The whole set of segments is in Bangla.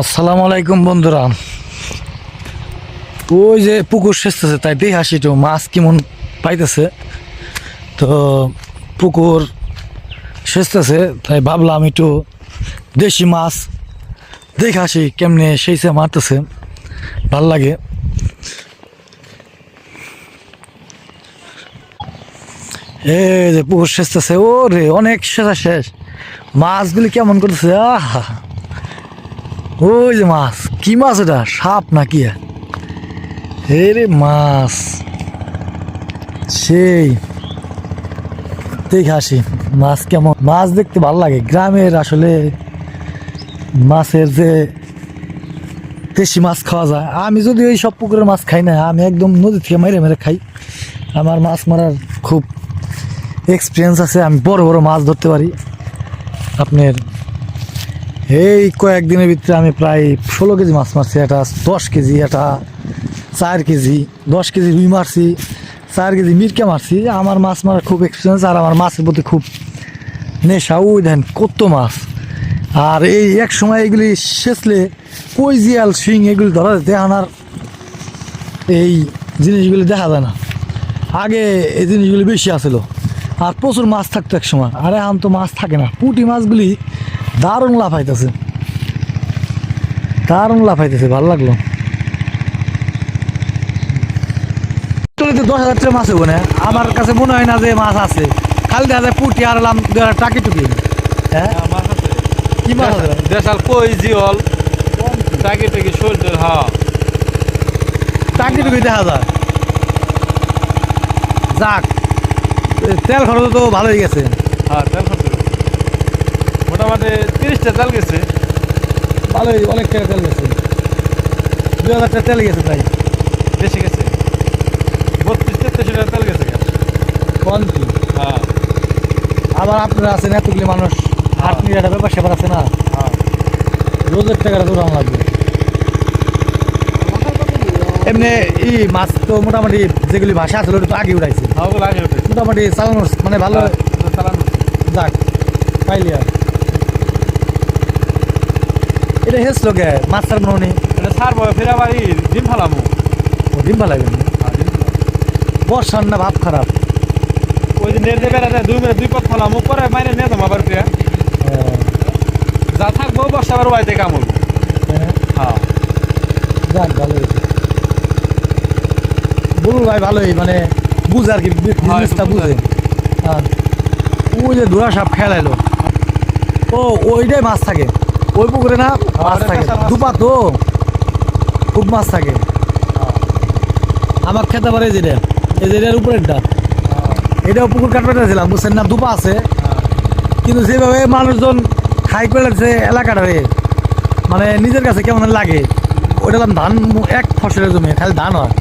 আসসালামু আলাইকুম বন্ধুরা। ওই যে পুকুর সেচতেছে, তাই দেখে আসি একটু মাছ কেমন পাইতেছে? তো পুকুর সেচতেছে, তাই ভাবলাম একটু দেশি মাছ দেখে আসি কেমনে সেইসে মারতেছে, ভালো লাগে। এ যে পুকুর সেচতেছে ও রে অনেক সেচা শেষ মাছগুলি কেমন করতেছে? আহা। ওই যে মাছ, কি মাছ এটা? সাপ না কি রে মাছ। সেই। দেখে আসি, মাছ কেমন? মাছ দেখতে ভালো লাগে। গ্রামের আসলে মাছের যে দেশি মাছ খাওয়া যায়। আমি যদি ওই সব পুকুরের মাছ খাই না, আমি একদম নদী থেকে মেরে মেরে খাই। আমার মাছ মারার খুব এক্সপিরিয়েন্স আছে। আমি বড় বড় মাছ ধরতে পারি। আপনার এই কয়েকদিনের ভিতরে আমি প্রায় ষোলো কেজি মাছ মারছি, এটা দশ কেজি, এটা চার কেজি, দশ কেজি রুই মারছি, চার কেজি মিরকা মারছি। আমার মাছ মারার খুব এক্সপিরিয়েন্স আর আমার মাছের প্রতি খুব নেশা। ওই দেন কত মাছ। আর এই এক সময় এগুলি সেচলে কই জিয়াল শিং এগুলি ধরা এখন আর এই জিনিসগুলি দেখা যায় না। আগে এই জিনিসগুলি বেশি আসলো আর প্রচুর মাছ থাকতো এক সময়। আর এখন তো মাছ থাকে না। পুঁটি মাছগুলি দারুণ লাফাইতেছে। দারুণ লাফাইতেছে ভালো লাগল। দশ হাজার মাছ হব না? আমার কাছে মনে হয় না যে মাছ আছে। খালি দেখা যায় পুঁটি লাম টাকি টুকি। হ্যাঁ? কি মাছ আছে? দেশাল কই জিওল? টাকি টাকি টোল হ্যাঁ টাকি টুকি দেখা যায়। যাক তেল খরচ তো ভালোই গেছে। হ্যাঁ তেল। মোটামুটি তিরিশটা তেল গেছে। ভালোই অনেক টাকা তেল গেছে। দু হাজার টাকা তেল গেছে তাই বেশি গেছে? বত্রিশ তেত্রিশ টাকা তেল গেছে কোন কি? হ্যাঁ। আবার আপনারা আছেন এতগুলি মানুষ হাট নিয়ে একটা ব্যাপার স্যাপার আছে না? হ্যাঁ। রোজের টাকাটা দৌড়ানো লাগবে। এমনি ই মাছ তো মোটামুটি যেগুলি ভাষা আছে ওটা তো আগে উড়াইছে। হ্যাঁ মোটামুটি চালানো মানে ভালো চালানো যাক পাইলি আর। এটা হেসলো গে মাছ ছাড় মনে। এটা ছাড়বো ফের আবার ডিম ফালামু ও ভালো হ্যাঁ ডিম ফালামু। বর্ষার না ভাব খারাপ। ওই যে নেট দেবে রাতে দুই মিনিট দুই পথ ফালামু পরে মাইনে নিয়ে যাব আবার ফিরে। যা থাকব বর্ষা আবার বাড়িতে কাম হ্যাঁ, হ্যাঁ। যাক ভালো হয়েছে। বলুন ভাই ভালোই মানে বুঝ আর কি বিজনেসটা বুঝে। বুঝে ওই যে ধুরা সাপ খেলাইলো। ও ওইটাই মাছ থাকে। ওই পুকুরে না মাছ থাকে দুপা তো। খুব মাছ থাকে। আমার খেতে পারে যেটা এই যে এটার উপরেরটা। এটাও পুকুর কাটবেটেছিলাম বুঝছেন না? দুপা আছে। কিন্তু যেভাবে মানুষজন খাই করে লাগছে এলাকাটারে মানে নিজের কাছে কেমন লাগে। ওইটা ধান এক ফসলের জমি খালি ধান হয়।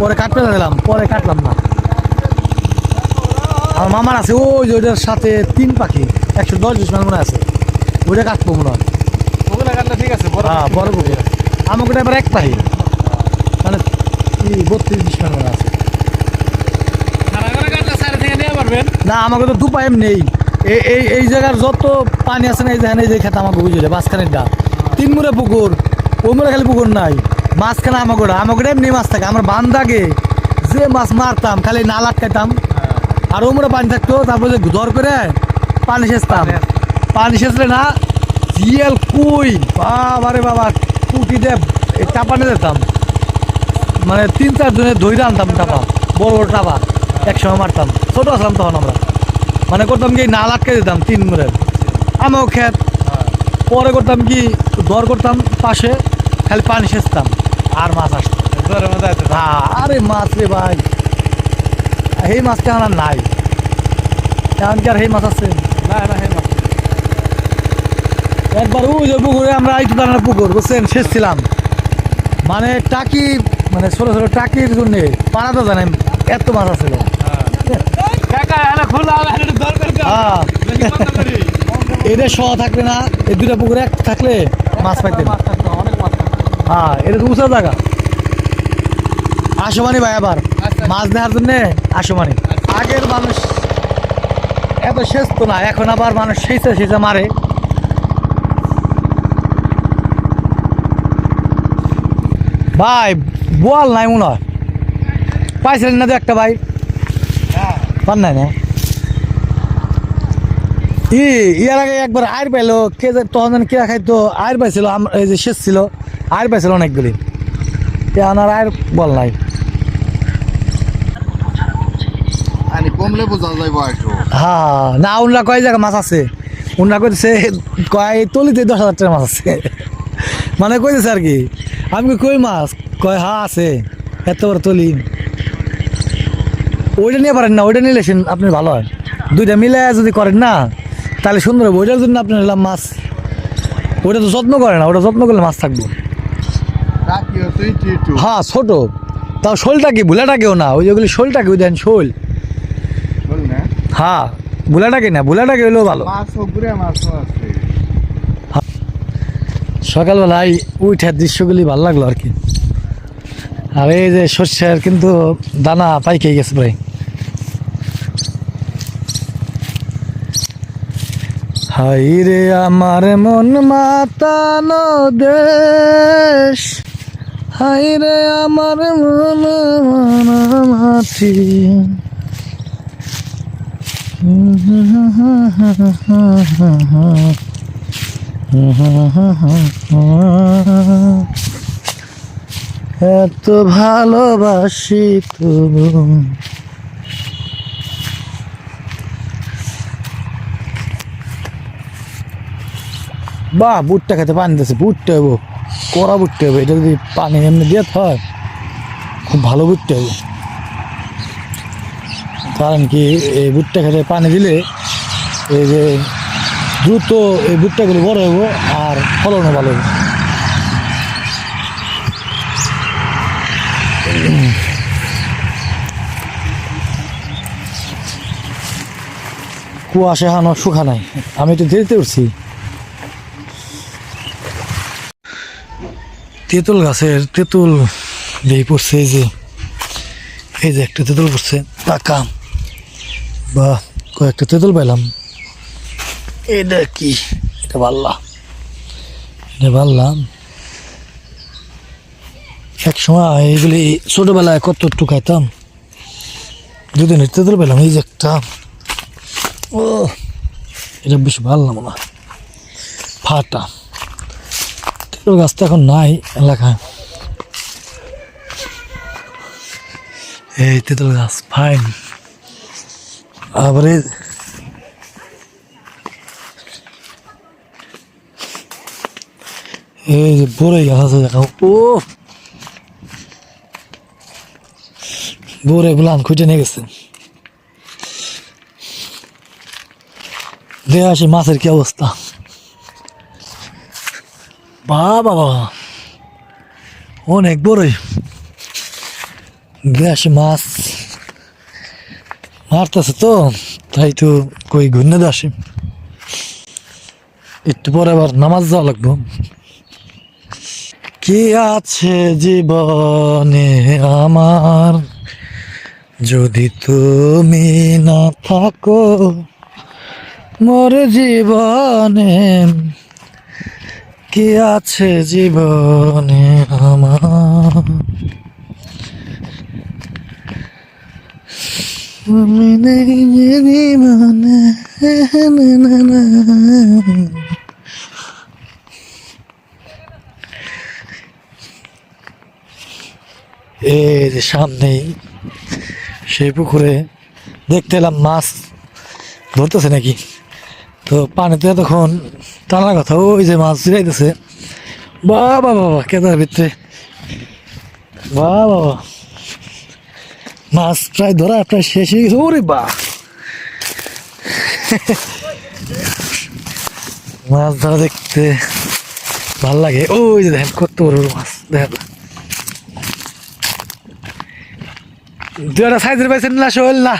পরে কাটতে দিলাম পরে কাটলাম না। আমার মামার আছে ওই যে ওইটার সাথে তিন পাখি একশো দশ বিশ মান মনে আছে। ওইটা কাটবো মনে হয়। হ্যাঁ বড় পুকুর আমাকে এবার এক মানে বত্রিশ বিশ আছে। খানা খানা কাটলে সাইড থেকে নিয়ে পারবেন। না আমাকে তো দু পাইম নেই এই এই এই জায়গার যত পানি আছে না এই যেখানে যে খেতে আমাকে বুঝলে মাঝখানের ডা তিন মুড়ে পুকুর খালি পুকুর নাই। মাঝখানে আমাকে ওটা আমাকে এমনি মাছ থাকে। আমার বান্দাকে যে মাছ মারতাম খালি নাল আটকাইতাম। আর ও পানি থাকতো তারপরে ধর করে পানি সেচতাম। পানি সেচলে না জিয়াল কুই বাবারে বাবা কুটি দে এই টাপানে দিতাম মানে তিন চার জনের ধৈরে আনতাম টাপা বড় বড় টাপা একসময় মারতাম। ছোট আসলাম তখন আমরা। মানে করতাম কি নাল আটকে দিতাম তিন মুড়ের। আমিও খেত। পরে করতাম কি দর করতাম পাশে খালি পানি সেচতাম আর মাছ আসতো। আছে আরে মাছ রে ভাই। এই মাছটা আমার নাই। এখন কি আর সেই মাছ আছে? না না একবার ওই যে পুকুরে আমরা আইটু দাঁড়ানো পুকুর বুঝছেন? শেষ ছিলাম। মানে টাকি মানে ছোট ছোট টাকির জন্য পাড়াতে জানেন এত মাছ আছিল খোলা এটা সহ থাকলে না এই দুটা পুকুরে এক থাকলে মাছ পাইতেন হ্যাঁ এটা তো উঁচা জায়গা। আশোমানি ভাই আবার। আচ্ছা। মাছ দেখার জন্য আশোমানি আগের মানুষ এত শেষ তো না এখন আবার মানুষ সেচে সেচে মারে। ভাই বল নাই মনে হয়। পাইছিলেন না তো একটা ভাই? পান নাই না? ই ইয়ার আগে একবার আয়ের পাইলো কে যে তখন যেন কে খাইতো আয়ের পাইছিল এই যে শেষ ছিল আয়ের পাইছিল অনেকগুলি। আর আয়ের বল নাই। হ্যাঁ না উনরা কয় জায়গা মাছ আছে? উনরা কইতেছে কয় তলিতে দশ হাজার টাকা মাছ আছে। মানে কইতেছে আর কি আমি কই, মাছ? কয় হ্যাঁ আছে। এত বড় তলি। ওইটা নিয়ে পারেন না ওইটা নিলে আপনি ভালো হয়। দুইটা মিলে যদি করেন না তাহলে সুন্দর হবে। ওইটার জন্য আপনি নিলাম মাছ। ওইটা তো যত্ন করে না ওটা যত্ন করলে মাছ থাকব। হ্যাঁ ছোট। তাও শোলটা কি? ভুলাটাকেও না। ওই যেগুলি শোলটাকে ওই দেন শোল। হ্যাঁ ভুলাটাকে না? ভুলাটাকে হলেও ভালো। সকালবেলায় উঠার দৃশ্যগুলি ভালো লাগল আর কি। আর এই যে শস্যের কিন্তু দানা পাইকে গেছে প্রায় হাই রে আমার মন মাতানো দেশ। হাই রে আমার মন মাটি। এত ভালোবাসি তবু বাহ বুটটা খেতে পানি দিয়েছে বুটটা হব কড়া বুটটা হবে এটা যদি পানি এমনি দিয়ে হয় খুব ভালো বুটটা হবে কারণ কি, এই বুটটা খেতে পানি দিলে এই যে দ্রুত এই বুটটাগুলো বড় হব আর ফলনও ভালো হবে কুয়াশা হানো শুখা নাই। আমি তো দেরিতে উঠছি। তেঁতুল গাছের তেঁতুল দিয়ে পড়ছে এই যে এই যে একটা তেঁতুল পড়ছে, পাকা বা কয়েকটা তেঁতুল পেলাম এটা কি? এটা পারলাম এটা পারলাম এক সময় এইগুলি ছোটবেলায় কত একটু খাইতাম। দুদিনের তেঁতুল পেলাম এই যে একটা। ও, এটা বেশ ভালো না। ফাটা। তেঁতুল গাছ তো এখন নাই এলাকায়। এই তেঁতুল গাছ ফাইন। আবার এই- যে বড়ই গাছ আছে দেখো ও বড়ই বুলান খুঁজে নিয়ে গেছে। দেখে আসি মাছের কি অবস্থা? বাবা বাবা। অনেক বড়ই। দেখে আসি মাছ। মারতেছে তো তাই তো কই ঘুরনে আসি। একটু পরে আবার নামাজ যাওয়া লাগবো। কি আছে জীবনে আমার? যদি তুমি না থাকো, মোর জীবনে কি আছে জীবনে আমার? জীবনে যে সামনেই সেই পুকুরে দেখতে এলাম মাছ ধরতেছে নাকি। তো পানিতে তখন টানার কথা, ওই যে মাছ জিরাইতেছে বাবা বাবা কেদার ভিতরে। বাবা বাবা মাছ প্রায় ধরা প্রায় শেষ হয়ে গেছে। ওরে বা। মাছ ধরা দেখতে ভালো লাগে। ওই যে দেখেন কত বড় মাছ, দেখেন। দু একটা সাইজের পাইছেন না শোল না।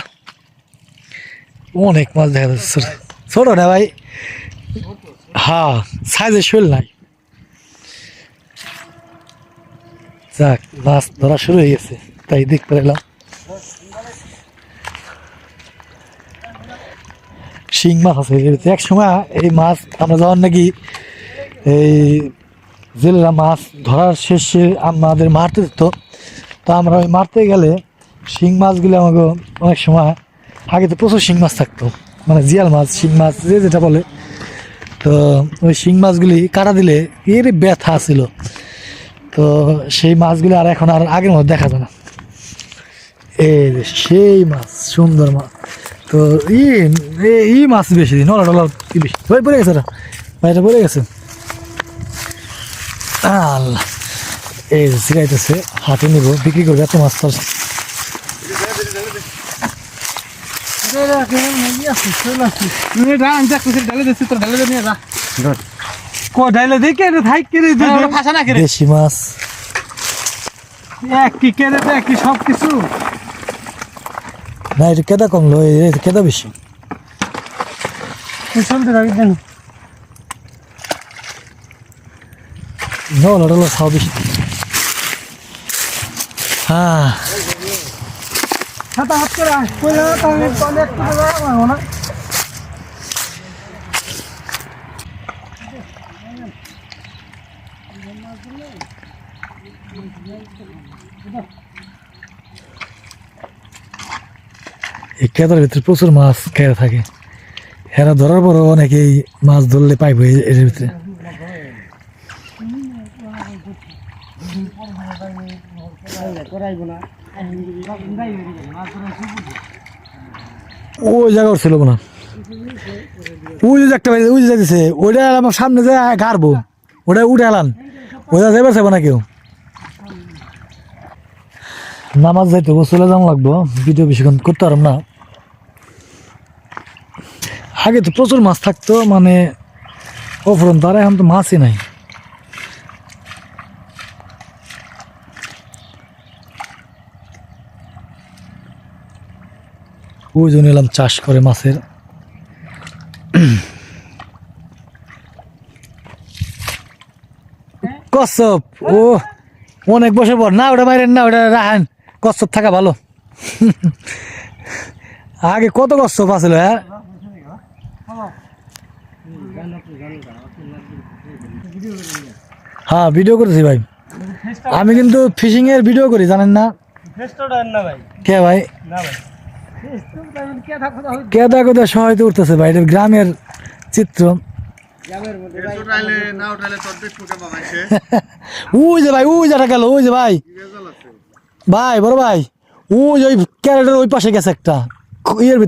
অনেক মাছ দেখা যাচ্ছে ছোট। না ভাই? হ্যাঁ সাইজের শোল নাই। যাক, মাছ ধরা শুরু হয়ে গেছে, তাই দেখতে পেলাম। শিং মাছ আছে এক সময় এই মাছ, আমরা যখন নাকি এই জেলেরা মাছ ধরার শেষে আমাদের মারতে দিত, তো আমরা ওই মারতে গেলে শিং মাছগুলো আমাকে অনেক সময়, আগে তো প্রচুর শিং মাছ থাকতো। মানে জিয়াল মাছ, শিং মাছ, যে যেটা বলে। তো ওই শিং মাছগুলি কাটা দিলে এর ব্যথা ছিল তো সেই মাছগুলো আর এখন আর আগের মতো দেখা যায় না। এই সেই মাছ, সুন্দর মাছ। তো ই ই মাছ বেশি দিন ওলা টলা কি বেশি? ওই পড়ে গেছে এটা ভাইটা পড়ে গেছে? আল্লাহ। এই যে সিরাইতেছে হাটে নিব, বিক্রি করবে এত মাছ তো আছে। কো ডাইলে দেখে রে থাই কে রে ফাঁসা না কে রে দেশি মাছ। এক কি কে রে এক কি সব কিছু না এটা কেদা কমলো এটা কেদা বেশি দেন নলা খাওয়া বেশি হ্যাঁ হাতা হাত করে কইলা একটু না এই কেদার ভিতরে প্রচুর মাছ খেয়ে থাকে। এরা ধরার পরও অনেকেই মাছ ধরলে পাইব এর ভিতরে। ওই জায়গা ছিল সামনে যে গাড়বো, ওটা উঠে এলাম। ওইটা যাইবার চাইব না কেউ। নামাজ যাইতে চলে যাওয়া লাগবো, ভিডিও বেশিক্ষণ করতে পারলাম না। আগে তো প্রচুর মাছ থাকতো মানে অফরন্ত, আর এখন তো মাছই নাই। ওই জন্য এলাম চাষ করে মাছের। কচ্ছপ ও অনেক বছর পর। না ওটা বাইরেন না ওটা রাখেন কচ্ছপ থাকা ভালো। আগে কত কচ্ছপ আছিল হ্যাঁ? হ্যাঁ ভিডিও করেছি ভাই। আমি কিন্তু ফিশিং এর ভিডিও করি জানেন না? কে ভাই? না ভাই। কেদা কেদা সহায়তা উঠতেছে ভাই এটা গ্রামের চিত্র। ওই ভাই ওই পাশে গেছে একটা ইয়ের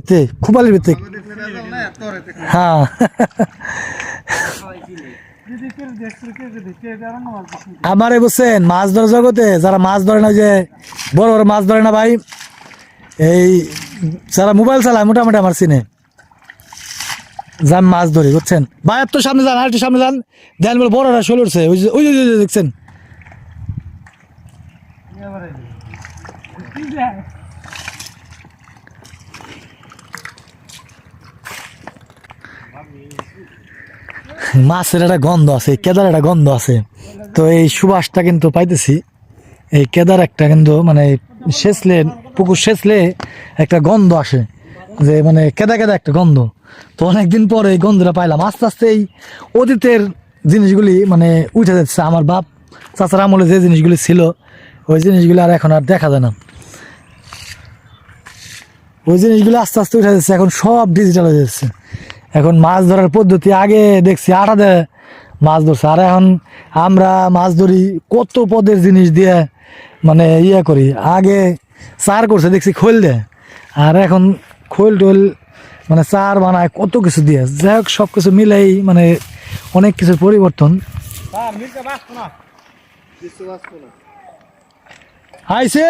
হ্যাঁ। আমারে বুঝছেন মাছ ধরা জগতে, যারা মাছ ধরে না যে, বড় বড় মাছ ধরে না ভাই? এই, যারা মোবাইল চালায়, মোটামুটি আমার চিনে। যান মাছ ধরি, বুঝছেন? ভাই, একটু সামনে যান, আর একটু সামনে যান। দেন বলে বড়রা শোল ওই যে ওই যে- দেখছেন? মাছের একটা গন্ধ আছে কেদার একটা গন্ধ আছে। তো এই সুবাসটা কিন্তু পাইতেছি। এই কেদার একটা কিন্তু মানে সেচলে পুকুর সেচলে একটা গন্ধ আসে, যে মানে কেদা কেদা একটা গন্ধ। তো অনেকদিন পরে এই গন্ধটা পাইলাম। আস্তে আস্তে এই অতীতের জিনিসগুলি মানে উঠে যাচ্ছে। আমার বাপ, চাচার আমলে যে জিনিসগুলি ছিল, ওই জিনিসগুলি আর এখন আর দেখা যায় না। ওই জিনিসগুলো আস্তে আস্তে উঠে যাচ্ছে, এখন সব ডিজিটাল হয়ে যাচ্ছে। এখন মাছ ধরার পদ্ধতি আগে দেখছি আটাতে মাছ ধরছে। আর এখন আমরা মাছ ধরি কত পদের জিনিস দিয়ে মানে ইয়ে করি। আগে চার করছে দেখছি খোল দেয় আর এখন খোল টোল মানে চার বানায় কত কিছু দিয়ে। যাই হোক সব কিছু মিলেই মানে অনেক কিছুর পরিবর্তন। আইসে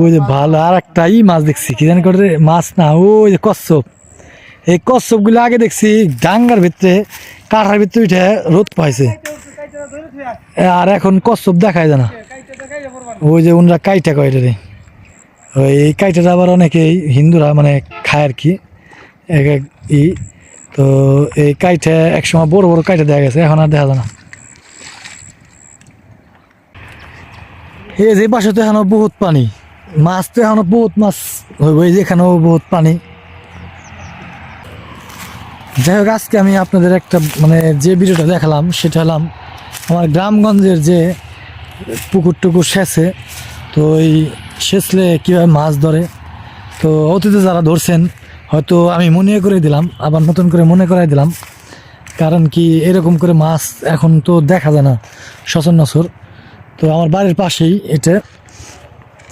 ওই যে ভালো আর একটা ই মাছ দেখছি কি জানি করে মাছ না ওই যে কচ্ছপ। এই কচ্ছপগুলো আগে দেখছি ডাঙ্গার ভিতরে কাঠার ভিতরে উঠে রোদ পাইছে। আর এখন কচ্ছপ দেখাই যায় না। ওই যে উনরা কাইটা কয় রে ওই এই কাইটাটা আবার অনেকেই হিন্দুরা মানে খায় আর কি। এক এক ই। তো এই কাইটা একসময় বড় বড় কাইটা দেখা গেছে, এখন আর দেখা যায় না। এই যে পাশে তো এখনও বহুত পানি। মাছ তো এখনও বহুত মাছ হইব, এই যে এখানেও বহুত পানি। যাই হোক, আজকে আমি আপনাদের একটা মানে যে ভিডিওটা দেখালাম, সেটা হলাম আমার গ্রামগঞ্জের যে পুকুর টুকুর সেচে, তো এই সেচলে কীভাবে মাছ ধরে, তো অতীতে যারা ধরছেন, হয়তো আমি মনে করে দিলাম, আবার নতুন করে মনে করাই দিলাম, কারণ কি এরকম করে মাছ এখন তো দেখা যায় না, সচরাচর। তো আমার বাড়ির পাশেই এটা,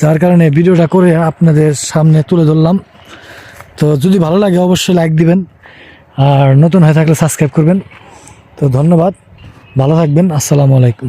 যার কারণে ভিডিওটা করে আপনাদের সামনে তুলে ধরলাম। তো যদি ভালো লাগে, অবশ্যই লাইক দিবেন। আর নতুন হয়ে থাকলে সাবস্ক্রাইব করবেন। তো ধন্যবাদ ভালো থাকবেন আসসালামু আলাইকুম।